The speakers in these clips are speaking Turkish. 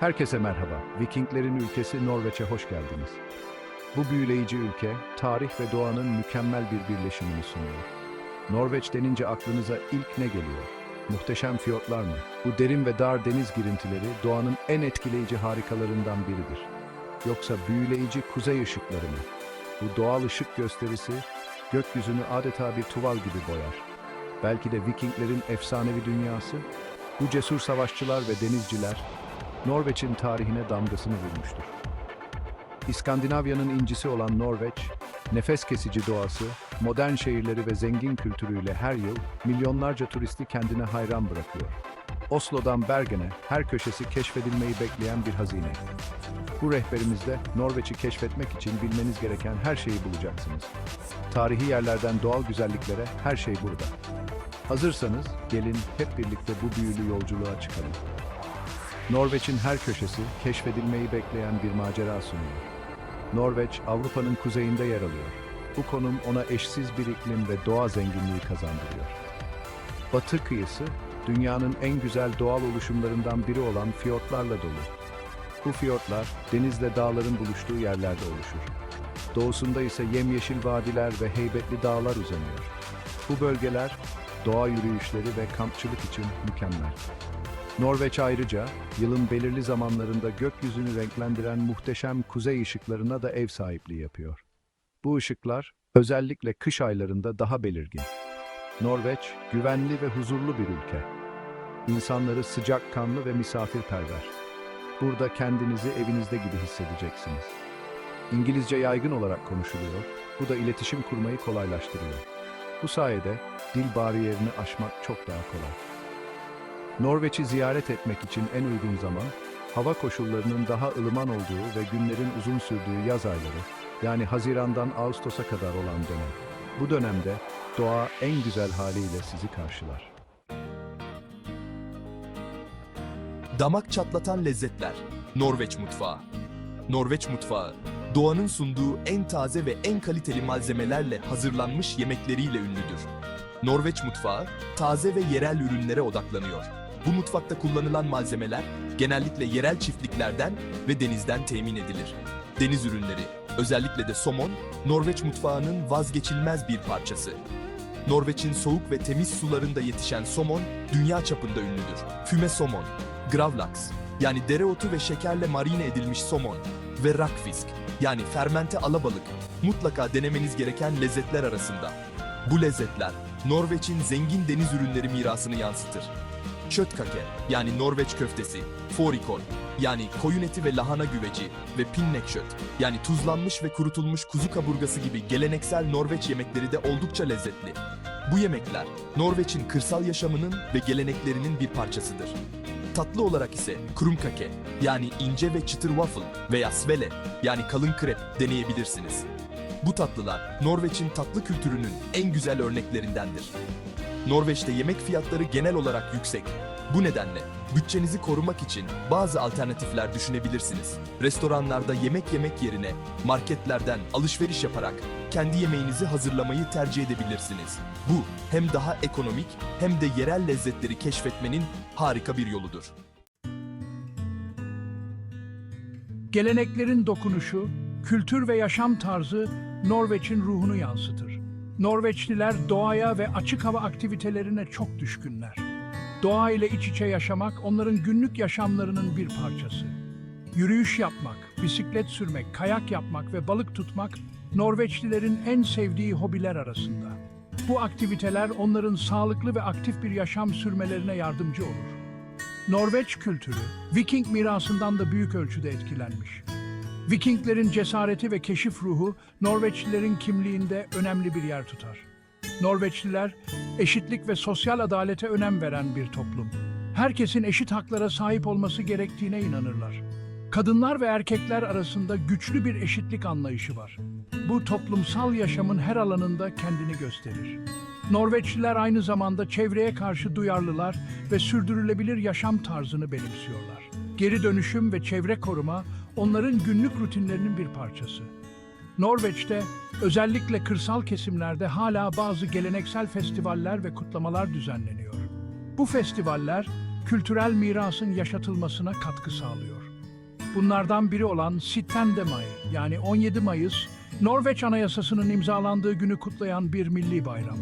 Herkese merhaba. Vikinglerin ülkesi Norveç'e hoş geldiniz. Bu büyüleyici ülke, tarih ve doğanın mükemmel bir birleşimini sunuyor. Norveç denince aklınıza ilk ne geliyor? Muhteşem fiyortlar mı? Bu derin ve dar deniz girintileri doğanın en etkileyici harikalarından biridir. Yoksa büyüleyici kuzey ışıkları mı? Bu doğal ışık gösterisi gökyüzünü adeta bir tuval gibi boyar. Belki de Vikinglerin efsanevi dünyası, bu cesur savaşçılar ve denizciler Norveç'in tarihine damgasını vurmuştur. İskandinavya'nın incisi olan Norveç, nefes kesici doğası, modern şehirleri ve zengin kültürüyle her yıl milyonlarca turisti kendine hayran bırakıyor. Oslo'dan Bergen'e her köşesi keşfedilmeyi bekleyen bir hazine. Bu rehberimizde Norveç'i keşfetmek için bilmeniz gereken her şeyi bulacaksınız. Tarihi yerlerden doğal güzelliklere her şey burada. Hazırsanız gelin hep birlikte bu büyülü yolculuğa çıkalım. Norveç'in her köşesi keşfedilmeyi bekleyen bir macera sunuyor. Norveç, Avrupa'nın kuzeyinde yer alıyor. Bu konum ona eşsiz bir iklim ve doğa zenginliği kazandırıyor. Batı kıyısı, dünyanın en güzel doğal oluşumlarından biri olan fiyortlarla dolu. Bu fiyortlar, denizle dağların buluştuğu yerlerde oluşur. Doğusunda ise yemyeşil vadiler ve heybetli dağlar uzanıyor. Bu bölgeler, doğa yürüyüşleri ve kampçılık için mükemmel. Norveç ayrıca yılın belirli zamanlarında gökyüzünü renklendiren muhteşem kuzey ışıklarına da ev sahipliği yapıyor. Bu ışıklar özellikle kış aylarında daha belirgin. Norveç güvenli ve huzurlu bir ülke. İnsanları sıcakkanlı ve misafirperver. Burada kendinizi evinizde gibi hissedeceksiniz. İngilizce yaygın olarak konuşuluyor. Bu da iletişim kurmayı kolaylaştırıyor. Bu sayede dil bariyerini aşmak çok daha kolay. Norveç'i ziyaret etmek için en uygun zaman, hava koşullarının daha ılıman olduğu ve günlerin uzun sürdüğü yaz ayları, yani Haziran'dan Ağustos'a kadar olan dönem. Bu dönemde doğa en güzel haliyle sizi karşılar. Damak çatlatan lezzetler. Norveç mutfağı. Norveç mutfağı, doğanın sunduğu en taze ve en kaliteli malzemelerle hazırlanmış yemekleriyle ünlüdür. Norveç mutfağı, taze ve yerel ürünlere odaklanıyor. Bu mutfakta kullanılan malzemeler genellikle yerel çiftliklerden ve denizden temin edilir. Deniz ürünleri, özellikle de somon, Norveç mutfağının vazgeçilmez bir parçası. Norveç'in soğuk ve temiz sularında yetişen somon dünya çapında ünlüdür. Füme somon, gravlax yani dereotu ve şekerle marine edilmiş somon ve rakfisk yani fermente alabalık mutlaka denemeniz gereken lezzetler arasında. Bu lezzetler Norveç'in zengin deniz ürünleri mirasını yansıtır. Kötkake yani Norveç köftesi, forikol yani koyun eti ve lahana güveci ve pinnekşöt yani tuzlanmış ve kurutulmuş kuzu kaburgası gibi geleneksel Norveç yemekleri de oldukça lezzetli. Bu yemekler Norveç'in kırsal yaşamının ve geleneklerinin bir parçasıdır. Tatlı olarak ise krumkake yani ince ve çıtır waffle veya svele yani kalın krep deneyebilirsiniz. Bu tatlılar Norveç'in tatlı kültürünün en güzel örneklerindendir. Norveç'te yemek fiyatları genel olarak yüksek. Bu nedenle bütçenizi korumak için bazı alternatifler düşünebilirsiniz. Restoranlarda yemek yemek yerine marketlerden alışveriş yaparak kendi yemeğinizi hazırlamayı tercih edebilirsiniz. Bu hem daha ekonomik hem de yerel lezzetleri keşfetmenin harika bir yoludur. Geleneklerin dokunuşu, kültür ve yaşam tarzı Norveç'in ruhunu yansıtır. Norveçliler doğaya ve açık hava aktivitelerine çok düşkünler. Doğa ile iç içe yaşamak onların günlük yaşamlarının bir parçası. Yürüyüş yapmak, bisiklet sürmek, kayak yapmak ve balık tutmak Norveçlilerin en sevdiği hobiler arasında. Bu aktiviteler onların sağlıklı ve aktif bir yaşam sürmelerine yardımcı olur. Norveç kültürü, Viking mirasından da büyük ölçüde etkilenmiş. Vikinglerin cesareti ve keşif ruhu Norveçlilerin kimliğinde önemli bir yer tutar. Norveçliler eşitlik ve sosyal adalete önem veren bir toplum. Herkesin eşit haklara sahip olması gerektiğine inanırlar. Kadınlar ve erkekler arasında güçlü bir eşitlik anlayışı var. Bu toplumsal yaşamın her alanında kendini gösterir. Norveçliler aynı zamanda çevreye karşı duyarlılar ve sürdürülebilir yaşam tarzını benimsiyorlar. Geri dönüşüm ve çevre koruma onların günlük rutinlerinin bir parçası. Norveç'te özellikle kırsal kesimlerde hala bazı geleneksel festivaller ve kutlamalar düzenleniyor. Bu festivaller kültürel mirasın yaşatılmasına katkı sağlıyor. Bunlardan biri olan Sitten de May yani 17 Mayıs, Norveç Anayasası'nın imzalandığı günü kutlayan bir milli bayram.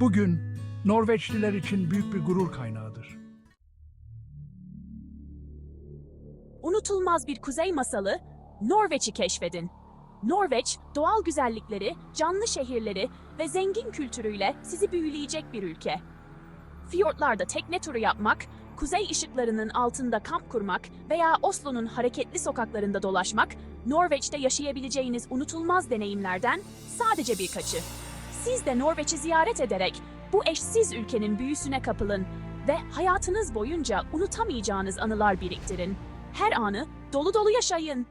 Bugün Norveçliler için büyük bir gurur kaynağıdır. Unutulmaz bir kuzey masalı, Norveç'i keşfedin. Norveç, doğal güzellikleri, canlı şehirleri ve zengin kültürüyle sizi büyüleyecek bir ülke. Fiyortlarda tekne turu yapmak, kuzey ışıklarının altında kamp kurmak veya Oslo'nun hareketli sokaklarında dolaşmak, Norveç'te yaşayabileceğiniz unutulmaz deneyimlerden sadece birkaçı. Siz de Norveç'i ziyaret ederek bu eşsiz ülkenin büyüsüne kapılın ve hayatınız boyunca unutamayacağınız anılar biriktirin. Her anı dolu dolu yaşayın.